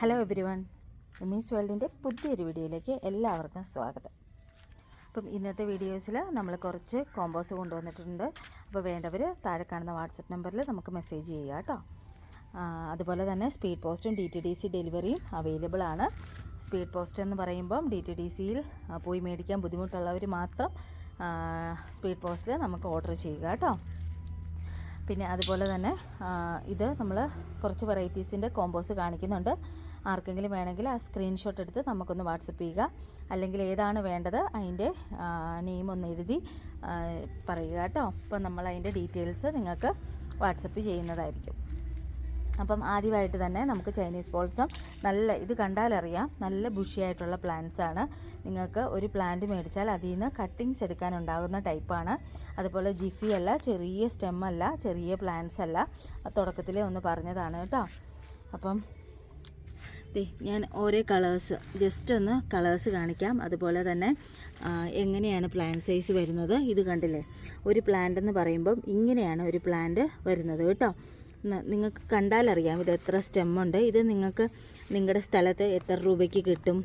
Hello everyone എമീസ് വേൾഡിന്റെ പുതിയൊരു വീഡിയോയിലേക്ക് എല്ലാവർക്കും സ്വാഗതം. അപ്പം ഇന്നത്തെ വീഡിയോസിൽ നമ്മൾ കുറച്ച് കോമ്പോസ് കൊണ്ടുവന്നിട്ടുണ്ട്. അപ്പോൾ വേണ്ടവർ താഴെ കാണുന്ന വാട്സപ്പ് നമ്പറിൽ നമുക്ക് മെസ്സേജ് ചെയ്യുക കേട്ടോ. അതുപോലെ തന്നെ സ്പീഡ് പോസ്റ്റും ഡി ടി ഡി സി ഡെലിവറിയും അവൈലബിൾ ആണ്. സ്പീഡ് പോസ്റ്റ് എന്ന് പറയുമ്പം ഡി ടി ഡി സിയിൽ പോയി മേടിക്കാൻ ബുദ്ധിമുട്ടുള്ളവർ മാത്രം സ്പീഡ് പോസ്റ്റിൽ നമുക്ക് ഓർഡർ ചെയ്യുക കേട്ടോ. പിന്നെ അതുപോലെ തന്നെ ഇത് നമ്മൾ കുറച്ച് വെറൈറ്റീസിന്റെ കോമ്പോസ് കാണിക്കുന്നുണ്ട്. ആർക്കെങ്കിലും വേണമെങ്കിൽ ആ സ്ക്രീൻഷോട്ട് എടുത്ത് നമുക്കൊന്ന് വാട്സപ്പ് ചെയ്യുക. അല്ലെങ്കിൽ ഏതാണ് വേണ്ടത് അതിന്റെ നെയിം ഒന്ന് എഴുതി പറയുക കേട്ടോ. അപ്പോൾ നമ്മൾ അതിന്റെ ഡീറ്റെയിൽസ് നിങ്ങൾക്ക് വാട്സപ്പ് ചെയ്യുന്നതായിരിക്കും. അപ്പം ആദ്യമായിട്ട് തന്നെ നമുക്ക് ചൈനീസ് ബോൾസം നല്ല ഇത് കണ്ടാലറിയാം നല്ല ബുഷിയായിട്ടുള്ള ആണ്. നിങ്ങൾക്ക് ഒരു പ്ലാന്റ് മേടിച്ചാൽ അതിൽ നിന്ന് കട്ടിങ്സ് എടുക്കാനുണ്ടാകുന്ന ടൈപ്പാണ് അതുപോലെ ജിഫി അല്ല ചെറിയ സ്റ്റെം അല്ല ചെറിയ പ്ലാന്റ്സ് അല്ല. തുടക്കത്തിലേ ഒന്ന് പറഞ്ഞതാണ് കേട്ടോ. അപ്പം ഞാൻ ഓരോ കളേഴ്സ് ജസ്റ്റ് ഒന്ന് കളേഴ്സ് കാണിക്കാം. അതുപോലെ തന്നെ എങ്ങനെയാണ് പ്ലാന്റ് സൈസ് വരുന്നത്? ഇത് കണ്ടില്ലേ? ഒരു പ്ലാന്റ് എന്ന് പറയുമ്പം ഇങ്ങനെയാണ് ഒരു പ്ലാന്റ് വരുന്നത് കേട്ടോ. നിങ്ങൾക്ക് കണ്ടാലറിയാം ഇത് എത്ര സ്റ്റെമ്മുണ്ട് ഇത് നിങ്ങൾക്ക് നിങ്ങളുടെ സ്ഥലത്ത് എത്ര രൂപയ്ക്ക് കിട്ടും.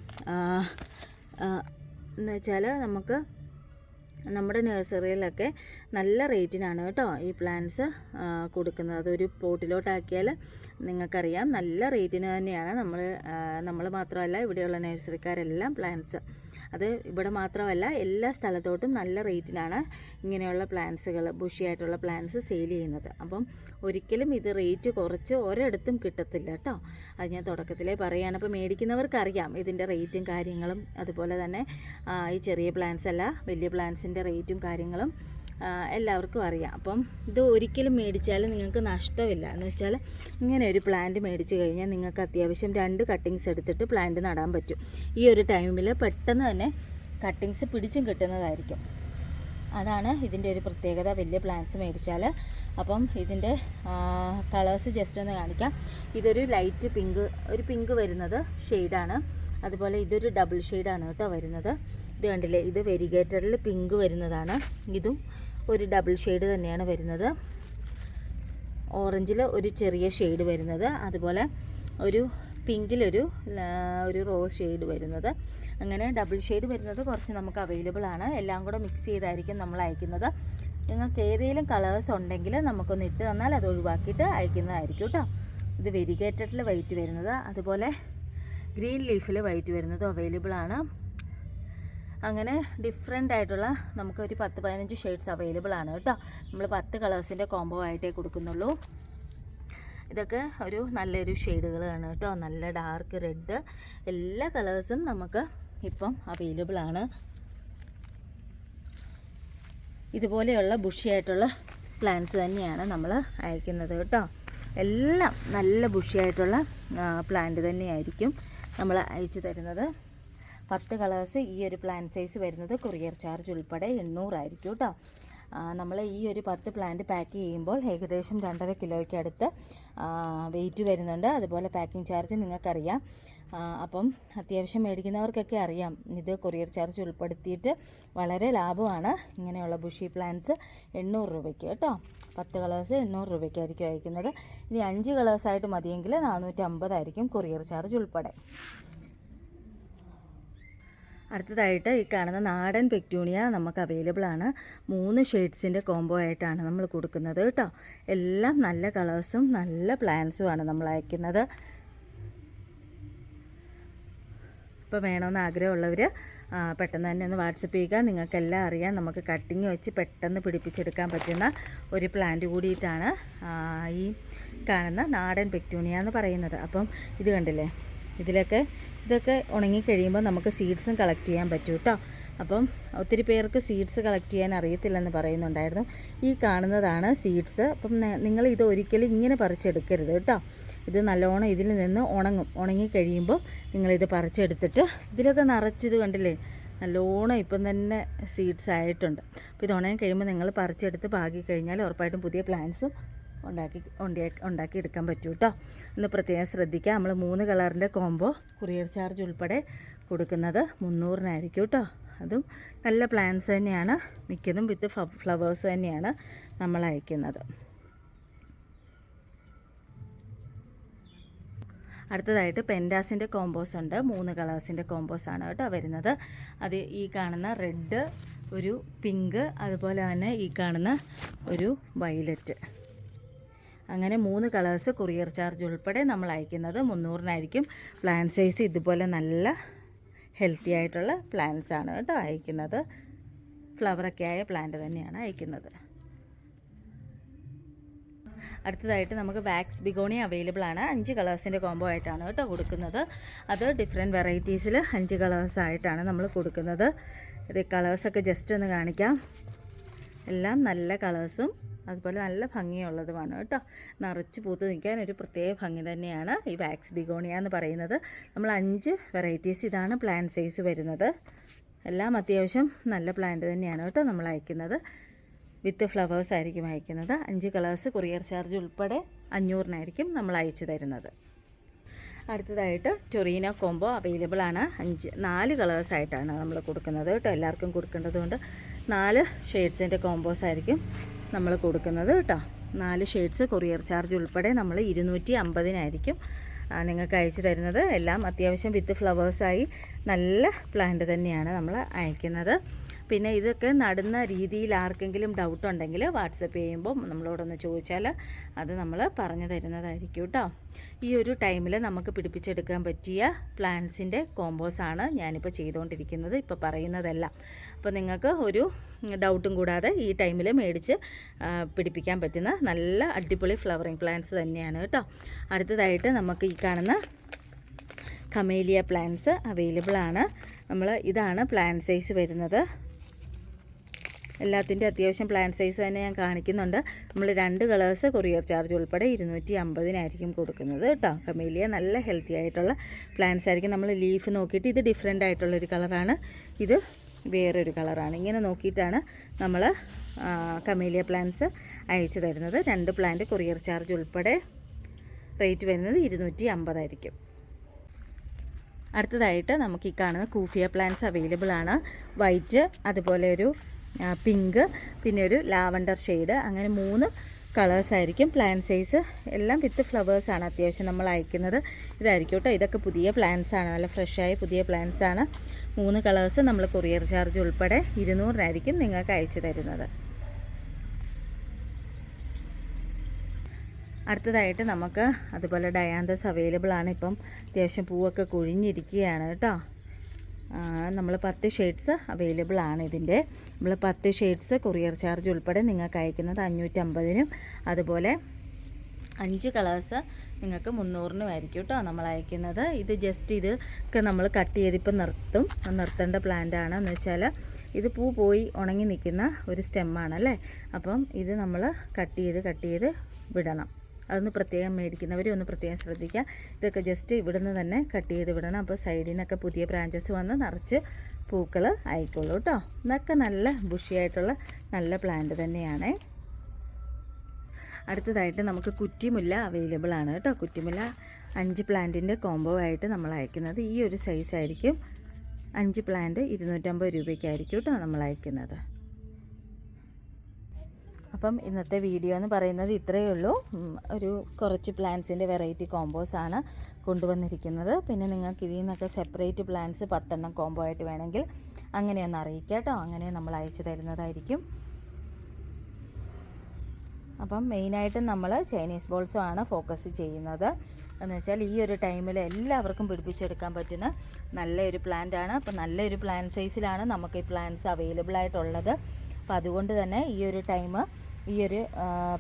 എന്ന് വെച്ചാൽ നമുക്ക് നമ്മുടെ നഴ്സറിയിലൊക്കെ നല്ല റേറ്റിനാണ് കേട്ടോ ഈ പ്ലാന്റ്സ് കൊടുക്കുന്നത്. അതൊരു പോട്ടിലോട്ടാക്കിയാൽ നിങ്ങൾക്കറിയാം നല്ല റേറ്റിന് തന്നെയാണ് നമ്മൾ നമ്മൾ മാത്രമല്ല ഇവിടെയുള്ള നഴ്സറിക്കാരെല്ലാം പ്ലാന്റ്സ്. അത് ഇവിടെ മാത്രമല്ല എല്ലാ സ്ഥലത്തോട്ടും നല്ല റേറ്റിനാണ് ഇങ്ങനെയുള്ള പ്ലാന്റ്സുകൾ ബുഷിയായിട്ടുള്ള പ്ലാന്റ്സ് സെയിൽ ചെയ്യുന്നത്. അപ്പം ഒരിക്കലും ഇത് റേറ്റ് കുറച്ച് ഒരിടത്തും കിട്ടത്തില്ല കേട്ടോ. അത് ഞാൻ തുടക്കത്തിലേ പറയുകയാണ് അപ്പോൾ മേടിക്കുന്നവർക്കറിയാം ഇതിന്റെ റേറ്റും കാര്യങ്ങളും. അതുപോലെ തന്നെ ഈ ചെറിയ പ്ലാന്റ്സ് അല്ല വലിയ പ്ലാന്റ്സിന്റെ റേറ്റും കാര്യങ്ങളും. എല്ലാവർക്കും അറിയാം. അപ്പം ഇത് ഒരിക്കലും മേടിച്ചാൽ നിങ്ങൾക്ക് നഷ്ടമില്ല. എന്ന് വെച്ചാൽ ഇങ്ങനെ ഒരു പ്ലാന്റ് മേടിച്ച് കഴിഞ്ഞാൽ നിങ്ങൾക്ക് അത്യാവശ്യം രണ്ട് കട്ടിങ്സ് എടുത്തിട്ട് പ്ലാന്റ് നടാൻ പറ്റും. ഈ ഒരു ടൈമിൽ പെട്ടെന്ന് തന്നെ കട്ടിങ്സ് പിടിച്ചും കിട്ടുന്നതായിരിക്കും. അതാണ് ഇതിന്റെ ഒരു പ്രത്യേകത. വലിയ പ്ലാന്റ്സ് മേടിച്ചാൽ. അപ്പം ഇതിന്റെ കളേഴ്സ് ജസ്റ്റ് ഒന്ന് കാണിക്കാം. ഇതൊരു ലൈറ്റ് പിങ്ക് ഒരു പിങ്ക് വരുന്നത് ഷെയ്ഡാണ് അതുപോലെ ഇതൊരു ഡബിൾ ഷെയ്ഡാണ് കേട്ടോ വരുന്നത്. ഇത് കണ്ടില്ലേ? ഇത് വെരിഗേറ്ററിൽ പിങ്ക് വരുന്നതാണ്. ഇതും ഒരു ഡബിൾ ഷെയ്ഡ് തന്നെയാണ് വരുന്നത്. ഓറഞ്ചിൽ ഒരു ചെറിയ ഷെയ്ഡ് വരുന്നത്. അതുപോലെ ഒരു പിങ്കിലൊരു ഒരു റോസ് ഷെയ്ഡ് വരുന്നത്. അങ്ങനെ ഡബിൾ ഷെയ്ഡ് വരുന്നത് കുറച്ച് നമുക്ക് അവൈലബിൾ ആണ്. എല്ലാം കൂടെ മിക്സ് ചെയ്തായിരിക്കും നമ്മൾ അയക്കുന്നത്. നിങ്ങൾക്ക് ഏതെങ്കിലും കളേഴ്സ് ഉണ്ടെങ്കിൽ നമുക്കൊന്ന് ഇട്ട് തന്നാൽ അത് ഒഴിവാക്കിയിട്ട് അയക്കുന്നതായിരിക്കും കേട്ടോ. ഇത് വെരിഗേറ്റഡിൽ വൈറ്റ് വരുന്നത്. അതുപോലെ ഗ്രീൻ ലീഫിൽ വൈറ്റ് വരുന്നത് അവൈലബിൾ ആണ്. അങ്ങനെ ഡിഫറെന്റ് ആയിട്ടുള്ള നമുക്ക് ഒരു പത്ത് പതിനഞ്ച് ഷെയ്ഡ്സ് അവൈലബിൾ ആണ് കേട്ടോ. നമ്മൾ പത്ത് കളേഴ്സിന്റെ കോംബോ ആയിട്ടേ കൊടുക്കുന്നുള്ളൂ. ഇതൊക്കെ ഒരു നല്ലൊരു ഷെയ്ഡുകളാണ് കേട്ടോ. നല്ല ഡാർക്ക് റെഡ് എല്ലാ കളേഴ്സും നമുക്ക് ഇപ്പം അവൈലബിൾ ആണ്. ഇതുപോലെയുള്ള ബുഷി ആയിട്ടുള്ള പ്ലാന്റ്സ് തന്നെയാണ് നമ്മൾ അയക്കുന്നത് കേട്ടോ. എല്ലാം നല്ല ബുഷിയായിട്ടുള്ള പ്ലാന്റ് തന്നെയായിരിക്കും നമ്മൾ അയച്ചു തരുന്നത്. പത്ത് കളേഴ്സ് ഈ ഒരു പ്ലാന്റ് സൈസ് വരുന്നത് കൊറിയർ ചാർജ് ഉൾപ്പെടെ എണ്ണൂറായിരിക്കും കേട്ടോ നമ്മൾ ഈ ഒരു പത്ത് പ്ലാന്റ് പാക്ക് ചെയ്യുമ്പോൾ ഏകദേശം രണ്ടര കിലോയ്ക്ക് അടുത്ത് വെയിറ്റ് വരുന്നുണ്ട്. അതുപോലെ പാക്കിംഗ് ചാർജ് നിങ്ങൾക്കറിയാം. അപ്പം അത്യാവശ്യം മേടിക്കുന്നവർക്കൊക്കെ അറിയാം. ഇത് കൊറിയർ ചാർജ് ഉൾപ്പെടുത്തിയിട്ട് വളരെ ലാഭമാണ്. ഇങ്ങനെയുള്ള ബുഷി പ്ലാന്റ്സ് എണ്ണൂറ് രൂപയ്ക്ക് കേട്ടോ പത്ത് കളേഴ്സ് എണ്ണൂറ് രൂപയ്ക്കായിരിക്കും അയക്കുന്നത്. ഇനി അഞ്ച് കളേഴ്സായിട്ട് മതിയെങ്കിൽ നാനൂറ്റമ്പതായിരിക്കും കൊറിയർ ചാർജ് ഉൾപ്പെടെ. അടുത്തതായിട്ട് ഈ കാണുന്ന നാടൻ പെക്ടൂണിയ നമുക്ക് അവൈലബിൾ ആണ്. മൂന്ന് ഷെയ്ഡ്സിന്റെ കോംബോ ആയിട്ടാണ് നമ്മൾ കൊടുക്കുന്നത് കേട്ടോ. എല്ലാം നല്ല കളേഴ്സും നല്ല പ്ലാന്റ്സുമാണ് നമ്മൾ അയക്കുന്നത്. ഇപ്പോൾ വേണമെന്ന് ആഗ്രഹമുള്ളവർ പെട്ടെന്ന് തന്നെ ഒന്ന് വാട്സപ്പ് ചെയ്യുക. നിങ്ങൾക്കെല്ലാം അറിയാം. നമുക്ക് കട്ടിങ് വെച്ച് പെട്ടെന്ന് പിടിപ്പിച്ചെടുക്കാൻ പറ്റുന്ന ഒരു പ്ലാന്റ് കൂടിയിട്ടാണ് ഈ കാണുന്ന നാടൻ പെക്ടൂണിയ എന്ന് പറയുന്നത്. അപ്പം ഇത് കണ്ടില്ലേ? ഇതിലൊക്കെ ഇതൊക്കെ ഉണങ്ങിക്കഴിയുമ്പോൾ നമുക്ക് സീഡ്സും കളക്ട് ചെയ്യാൻ പറ്റും കേട്ടോ അപ്പം ഒത്തിരി പേർക്ക് സീഡ്സ് കളക്ട് ചെയ്യാൻ അറിയത്തില്ലെന്ന് പറയുന്നുണ്ടായിരുന്നു. ഈ കാണുന്നതാണ് സീഡ്സ് അപ്പം നിങ്ങൾ ഇത് ഒരിക്കലും ഇങ്ങനെ പറിച്ചെടുക്കരുത് കേട്ടോ ഇത് നല്ലോണം ഇതിൽ നിന്ന് ഉണങ്ങും. ഉണങ്ങി കഴിയുമ്പോൾ നിങ്ങളിത് പറിച്ചെടുത്തിട്ട് ഇതിലൊക്കെ നിറച്ചിത് കണ്ടില്ലേ? നല്ലോണം ഇപ്പം തന്നെ സീഡ്സ് ആയിട്ടുണ്ട്. അപ്പോൾ ഇത് ഉണങ്ങി കഴിയുമ്പോൾ നിങ്ങൾ പറിച്ചെടുത്ത് പാകി കഴിഞ്ഞാൽ ഉറപ്പായിട്ടും പുതിയ പ്ലാന്റ്സും ഉണ്ടാക്കി ഉണ്ടാക്കി എടുക്കാൻ പറ്റും കേട്ടോ ഒന്ന് പ്രത്യേകം ശ്രദ്ധിക്കുക നമ്മൾ മൂന്ന് കളറിന്റെ കോംബോ കുറിയർ ചാർജ് ഉൾപ്പെടെ കൊടുക്കുന്നത് മുന്നൂറിനായിരിക്കും കേട്ടോ അതും നല്ല പ്ലാന്റ്സ് തന്നെയാണ്. മിക്കതും വിത്ത് ഫ്ലവേഴ്സ് തന്നെയാണ് നമ്മൾ അയക്കുന്നത്. അടുത്തതായിട്ട് പെൻഡാസിന്റെ കോമ്പോസ് ഉണ്ട്. മൂന്ന് കളേഴ്സിന്റെ കോമ്പോസ് ആണ് കേട്ടോ വരുന്നത്. അത് ഈ കാണുന്ന റെഡ് ഒരു പിങ്ക് അതുപോലെ തന്നെ ഈ കാണുന്ന ഒരു വയലറ്റ് അങ്ങനെ മൂന്ന് കളേഴ്സ് കൊറിയർ ചാർജ് ഉൾപ്പെടെ നമ്മൾ അയക്കുന്നത് മുന്നൂറിനായിരിക്കും. പ്ലാൻ സൈസ് ഇതുപോലെ നല്ല ഹെൽത്തി ആയിട്ടുള്ള പ്ലാന്റ്സ് ആണ് കേട്ടോ അയക്കുന്നത്. ഫ്ലവറൊക്കെ ആയ പ്ലാന്റ് തന്നെയാണ് അയക്കുന്നത്. അടുത്തതായിട്ട് നമുക്ക് വാക്സ് ബിഗോണി അവൈലബിൾ ആണ്. അഞ്ച് കളേഴ്സിന്റെ കോംബോ ആയിട്ടാണ് കേട്ടോ കൊടുക്കുന്നത്. അത് ഡിഫറെന്റ് വെറൈറ്റീസിൽ അഞ്ച് കളേഴ്സ് ആയിട്ടാണ് നമ്മൾ കൊടുക്കുന്നത്. ഇത് കളേഴ്സൊക്കെ ജസ്റ്റ് ഒന്ന് കാണിക്കാം. എല്ലാം നല്ല കളേഴ്സും അതുപോലെ നല്ല ഭംഗിയുള്ളതുമാണ് കേട്ടോ. നിറച്ച് പൂത്ത് നിൽക്കാൻ ഒരു പ്രത്യേക ഭംഗി തന്നെയാണ് ഈ വാക്സ് ബിഗോണിയ എന്ന് പറയുന്നത്. നമ്മൾ അഞ്ച് വെറൈറ്റീസ് ഇതാണ് പ്ലാൻ സൈസ് വരുന്നത്. എല്ലാം അത്യാവശ്യം നല്ല പ്ലാന്റ് തന്നെയാണ് കേട്ടോ നമ്മൾ അയക്കുന്നത്. വിത്ത് ഫ്ലവേഴ്സ് ആയിരിക്കും അയക്കുന്നത്. അഞ്ച് കളേഴ്സ് കൊറിയർ ചാർജ് ഉൾപ്പെടെ അഞ്ഞൂറിനായിരിക്കും നമ്മൾ അയച്ചു തരുന്നത്. അടുത്തതായിട്ട് ടൊറീനോ കോംബോ അവൈലബിൾ ആണ്. അഞ്ച് നാല് കളേഴ്സ് ആയിട്ടാണ് നമ്മൾ കൊടുക്കുന്നത് കേട്ടോ. എല്ലാവർക്കും കൊടുക്കേണ്ടതുകൊണ്ട് നാല് ഷെയ്ഡ്സിന്റെ കോംബോസ് ആയിരിക്കും. നമ്മൾ കൊടുക്കുന്നത് കേട്ടോ. നാല് ഷെയ്ഡ്സ് കൊറിയർ ചാർജ് ഉൾപ്പെടെ നമ്മൾ ഇരുന്നൂറ്റി അമ്പതിനായിരിക്കും നിങ്ങൾക്ക് അയച്ചു തരുന്നത്. എല്ലാം അത്യാവശ്യം വിത്ത് ഫ്ലവേഴ്സായി നല്ല പ്ലാന്റ് തന്നെയാണ് നമ്മൾ അയക്കുന്നത്. പിന്നെ ഇതൊക്കെ നടുന്ന രീതിയിൽ ആർക്കെങ്കിലും ഡൗട്ട് ഉണ്ടെങ്കിൽ വാട്സപ്പ് ചെയ്യുമ്പോൾ നമ്മളോടൊന്ന് ചോദിച്ചാൽ അത് നമ്മൾ പറഞ്ഞു തരുന്നതായിരിക്കും കേട്ടോ. ഈ ഒരു ടൈമിൽ നമുക്ക് പിടിപ്പിച്ചെടുക്കാൻ പറ്റിയ പ്ലാന്റ്സിന്റെ കോമ്പോസാണ് ഞാനിപ്പോൾ ചെയ്തുകൊണ്ടിരിക്കുന്നത് ഇപ്പോൾ പറയുന്നതല്ല. അപ്പോൾ നിങ്ങൾക്ക് ഒരു ഡൗട്ടും കൂടാതെ ഈ ടൈമിൽ മേടിച്ച് പിടിപ്പിക്കാൻ പറ്റുന്ന നല്ല അടിപൊളി ഫ്ലവറിങ് പ്ലാന്റ്സ് തന്നെയാണ് കേട്ടോ. അടുത്തതായിട്ട് നമുക്ക് ഈ കാണുന്ന കമേലിയ പ്ലാന്റ്സ് അവൈലബിൾ ആണ്. നമ്മൾ ഇതാണ് പ്ലാന്റ് സൈസ് വരുന്നത്. എല്ലാത്തിന്റെ അത്യാവശ്യം പ്ലാൻ സൈസ് തന്നെ ഞാൻ കാണിക്കുന്നുണ്ട്. നമ്മൾ രണ്ട് കളേഴ്സ് കൊറിയർ ചാർജ് ഉൾപ്പെടെ ഇരുന്നൂറ്റി അമ്പതിനായിരിക്കും കൊടുക്കുന്നത് കേട്ടോ. കമേലിയ നല്ല ഹെൽത്തി ആയിട്ടുള്ള പ്ലാന്റ്സ് ആയിരിക്കും. നമ്മൾ ലീഫ് നോക്കിയിട്ട് ഇത് ഡിഫറെന്റ് ആയിട്ടുള്ളൊരു കളറാണ് ഇത് വേറൊരു കളറാണ് ഇങ്ങനെ നോക്കിയിട്ടാണ് നമ്മൾ കമേലിയ പ്ലാന്റ്സ് അയച്ചു തരുന്നത്. രണ്ട് പ്ലാന്റ് കൊറിയർ ചാർജ് ഉൾപ്പെടെ റേറ്റ് വരുന്നത് ഇരുന്നൂറ്റി അമ്പതായിരിക്കും അടുത്തതായിട്ട് നമുക്ക് ഈ കാണുന്ന കൂഫിയ പ്ലാന്റ്സ് അവൈലബിൾ ആണ്. വൈറ്റ് അതുപോലെ ഒരു പിങ്ക് പിന്നെ ഒരു ലാവണ്ടർ ഷെയ്ഡ്. അങ്ങനെ മൂന്ന് കളേഴ്സ് ആയിരിക്കും. പ്ലാൻ സൈസ് എല്ലാം വിത്ത് ഫ്ലവേഴ്സാണ് അത്യാവശ്യം നമ്മൾ അയക്കുന്നത്. ഇതായിരിക്കും കേട്ടോ. ഇതൊക്കെ പുതിയ പ്ലാന്റ്സ് ആണ്. നല്ല ഫ്രഷായ പുതിയ പ്ലാന്റ്സ് ആണ്. മൂന്ന് കളേഴ്സ് നമ്മൾ കൊറിയർ ചാർജ് ഉൾപ്പെടെ ഇരുന്നൂറിനായിരിക്കും നിങ്ങൾക്ക് അയച്ചു തരുന്നത്. അടുത്തതായിട്ട് നമുക്ക് അതുപോലെ ഡയാന്തസ് അവൈലബിൾ ആണ്. ഇപ്പം അത്യാവശ്യം പൂവൊക്കെ കൊഴിഞ്ഞിരിക്കുകയാണ് കേട്ടോ. നമ്മൾ പത്ത് ഷെയ്ഡ്സ് അവൈലബിൾ ആണ് ഇതിന്റെ. നമ്മൾ പത്ത് ഷെയ്ഡ്സ് കൊറിയർ ചാർജ് ഉൾപ്പെടെ നിങ്ങൾക്ക് അയക്കുന്നത് അഞ്ഞൂറ്റമ്പതിനും അതുപോലെ അഞ്ച് കളേഴ്സ് നിങ്ങൾക്ക് മുന്നൂറിനും ആയിരിക്കും കേട്ടോ നമ്മൾ അയക്കുന്നത്. ഇത് ജസ്റ്റ് ഇത് ഒക്കെ നമ്മൾ കട്ട് ചെയ്തിപ്പോൾ നിർത്തും. നിർത്തേണ്ട പ്ലാന്റ് ആണ്. എന്ന് വെച്ചാൽ ഇത് പൂ പോയി ഉണങ്ങി നിൽക്കുന്ന ഒരു സ്റ്റെമ്മാണ് അല്ലേ അപ്പം ഇത് നമ്മൾ കട്ട് ചെയ്ത് കട്ട് ചെയ്ത് വിടണം. അതൊന്ന് പ്രത്യേകം മേടിക്കുന്നവർ ഒന്ന് പ്രത്യേകം ശ്രദ്ധിക്കുക. ഇതൊക്കെ ജസ്റ്റ് ഇവിടുന്ന് തന്നെ കട്ട് ചെയ്ത് വിടണം. അപ്പോൾ സൈഡിൽ നിന്നൊക്കെ പുതിയ ബ്രാഞ്ചസ് വന്ന് നിറച്ച് പൂക്കൾ ആയിക്കോളൂ കേട്ടോ ഇതൊക്കെ നല്ല ബുഷിയായിട്ടുള്ള നല്ല പ്ലാന്റ് തന്നെയാണ്. അടുത്തതായിട്ട് നമുക്ക് കുറ്റിമുല്ല അവൈലബിൾ ആണ് കേട്ടോ കുറ്റിമുല്ല അഞ്ച് പ്ലാന്റിന്റെ കോംബോ ആയിട്ട് നമ്മൾ അയക്കുന്നത്. ഈ ഒരു സൈസായിരിക്കും അഞ്ച് പ്ലാന്റ് ഇരുന്നൂറ്റമ്പത് രൂപയ്ക്കായിരിക്കും കേട്ടോ നമ്മൾ അയക്കുന്നത്. അപ്പം ഇന്നത്തെ വീഡിയോ എന്ന് പറയുന്നത് ഇത്രയേ ഉള്ളൂ. ഒരു കുറച്ച് പ്ലാന്റ്സിന്റെ വെറൈറ്റി കോമ്പോസാണ് കൊണ്ടുവന്നിരിക്കുന്നത്. പിന്നെ നിങ്ങൾക്ക് ഇതിൽ നിന്നൊക്കെ സെപ്പറേറ്റ് പ്ലാന്റ്സ് പത്തെണ്ണം കോംബോ ആയിട്ട് വേണമെങ്കിൽ അങ്ങനെയൊന്ന് അറിയിക്കാം കേട്ടോ. അങ്ങനെ നമ്മൾ അയച്ചു തരുന്നതായിരിക്കും. അപ്പം മെയിനായിട്ടും നമ്മൾ ചൈനീസ് ബോൾസും ആണ് ഫോക്കസ് ചെയ്യുന്നത്. എന്ന് വെച്ചാൽ ഈ ഒരു ടൈമിൽ എല്ലാവർക്കും പിടിപ്പിച്ചെടുക്കാൻ പറ്റുന്ന നല്ലൊരു പ്ലാന്റ് ആണ്. അപ്പോൾ നല്ലൊരു പ്ലാന്റ് സൈസിലാണ് നമുക്ക് ഈ പ്ലാന്റ്സ് അവൈലബിൾ ആയിട്ടുള്ളത്. അപ്പോൾ അതുകൊണ്ട് തന്നെ ഈ ഒരു ടൈം ഈ ഒരു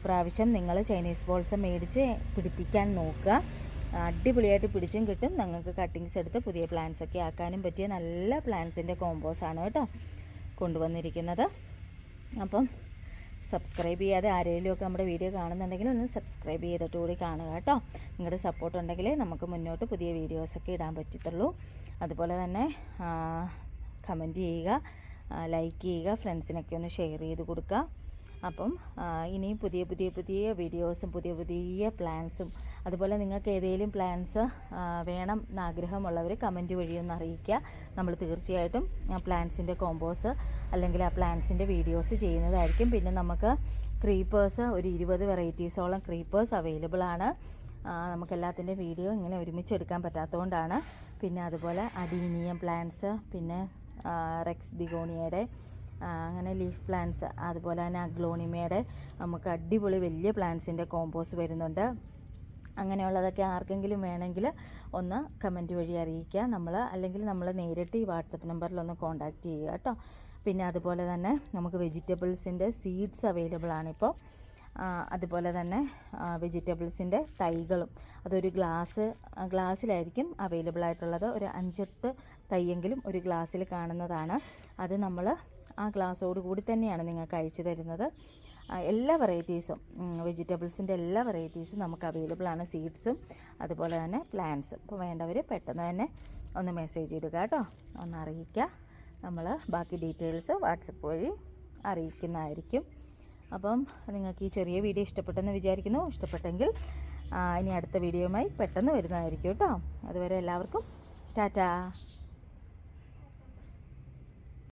പ്രാവശ്യം നിങ്ങൾ ചൈനീസ് ബോൾസ് മേടിച്ച് പിടിപ്പിക്കാൻ നോക്കുക. അടിപൊളിയായിട്ട് പിടിച്ചും കിട്ടും. നിങ്ങൾക്ക് കട്ടിങ്സ് എടുത്ത് പുതിയ പ്ലാന്റ്സ് ഒക്കെ ആക്കാനും പറ്റിയ നല്ല പ്ലാന്റ്സിന്റെ ആണ് കേട്ടോ കൊണ്ടുവന്നിരിക്കുന്നത്. അപ്പം സബ്സ്ക്രൈബ് ചെയ്യാതെ ആരെങ്കിലും ഒക്കെ നമ്മുടെ വീഡിയോ കാണുന്നുണ്ടെങ്കിൽ ഒന്ന് സബ്സ്ക്രൈബ് ചെയ്തിട്ട് കൂടി കാണുക കേട്ടോ. നിങ്ങളുടെ സപ്പോർട്ട് ഉണ്ടെങ്കിൽ നമുക്ക് മുന്നോട്ട് പുതിയ വീഡിയോസൊക്കെ ഇടാൻ പറ്റത്തുള്ളൂ. അതുപോലെ തന്നെ കമന്റ് ചെയ്യുക ലൈക്ക് ചെയ്യുക ഫ്രണ്ട്സിനൊക്കെ ഒന്ന് ഷെയർ ചെയ്ത് കൊടുക്കുക. അപ്പം ഇനി പുതിയ പുതിയ പുതിയ വീഡിയോസും പുതിയ പുതിയ പ്ലാൻസും അതുപോലെ നിങ്ങൾക്ക് ഏതെങ്കിലും പ്ലാൻസ് വേണം എന്നാഗ്രഹമുള്ളവർ കമന്റ് വഴി ഒന്ന് അറിയിക്കുക. നമ്മൾ തീർച്ചയായിട്ടും പ്ലാൻസിന്റെ കോമ്പോസ് അല്ലെങ്കിൽ ആ പ്ലാൻസിന്റെ വീഡിയോസ് ചെയ്യുന്നതായിരിക്കും. പിന്നെ നമുക്ക് ക്രീപ്പേഴ്സ് ഒരു ഇരുപത് വെറൈറ്റീസോളം ക്രീപ്പേഴ്സ് അവൈലബിൾ ആണ്. നമുക്കെല്ലാത്തിന്റെ വീഡിയോ ഇങ്ങനെ ഒരുമിച്ച് എടുക്കാൻ പറ്റാത്തതുകൊണ്ടാണ്. പിന്നെ അതുപോലെ അഡീനിയം പ്ലാന്റ്സ് പിന്നെ റെക്സ് ബിഗോണിയയുടെ അങ്ങനെ ലീഫ് പ്ലാന്റ്സ് അതുപോലെ തന്നെ അഗ്ലോണിമയുടെ നമുക്ക് അടിപൊളി വലിയ പ്ലാന്റ്സിന്റെ കോമ്പോസ് വരുന്നുണ്ട്. അങ്ങനെയുള്ളതൊക്കെ ആർക്കെങ്കിലും വേണമെങ്കിൽ ഒന്ന് കമന്റ് വഴി അറിയിക്കുക. നമ്മൾ അല്ലെങ്കിൽ നമ്മൾ നേരിട്ട് ഈ വാട്സപ്പ് നമ്പറിലൊന്ന് കോൺടാക്റ്റ് ചെയ്യുക കേട്ടോ. പിന്നെ അതുപോലെ തന്നെ നമുക്ക് വെജിറ്റബിൾസിന്റെ സീഡ്സ് അവൈലബിൾ ആണിപ്പോൾ അതുപോലെ തന്നെ വെജിറ്റബിൾസിന്റെ തൈകളും. അതൊരു ഗ്ലാസ് ഗ്ലാസ്സിലായിരിക്കും അവൈലബിൾ ആയിട്ടുള്ളത്. ഒരു അഞ്ചെട്ട് തൈയെങ്കിലും ഒരു ഗ്ലാസ്സിൽ കാണുന്നതാണ്. അത് നമ്മൾ ആ ഗ്ലാസ്സോട് കൂടി തന്നെയാണ് നിങ്ങൾക്ക് അയച്ചു തരുന്നത്. എല്ലാ വെറൈറ്റീസും വെജിറ്റബിൾസിന്റെ എല്ലാ വെറൈറ്റീസും നമുക്ക് അവൈലബിൾ ആണ്. സീഡ്സും അതുപോലെ തന്നെ പ്ലാന്റ്സും അപ്പോൾ വേണ്ടവർ പെട്ടെന്ന് തന്നെ ഒന്ന് മെസ്സേജ് ഇടുക കേട്ടോ. ഒന്ന് അറിയിക്കുക. നമ്മൾ ബാക്കി ഡീറ്റെയിൽസ് വാട്സപ്പ് വഴി അറിയിക്കുന്നതായിരിക്കും. അപ്പം നിങ്ങൾക്ക് ഈ ചെറിയ വീഡിയോ ഇഷ്ടപ്പെട്ടെന്ന് വിചാരിക്കുന്നു. ഇഷ്ടപ്പെട്ടെങ്കിൽ ഇനി അടുത്ത വീഡിയോയുമായി പെട്ടെന്ന് വരുന്നതായിരിക്കും കേട്ടോ. അതുവരെ എല്ലാവർക്കും ടാറ്റാ.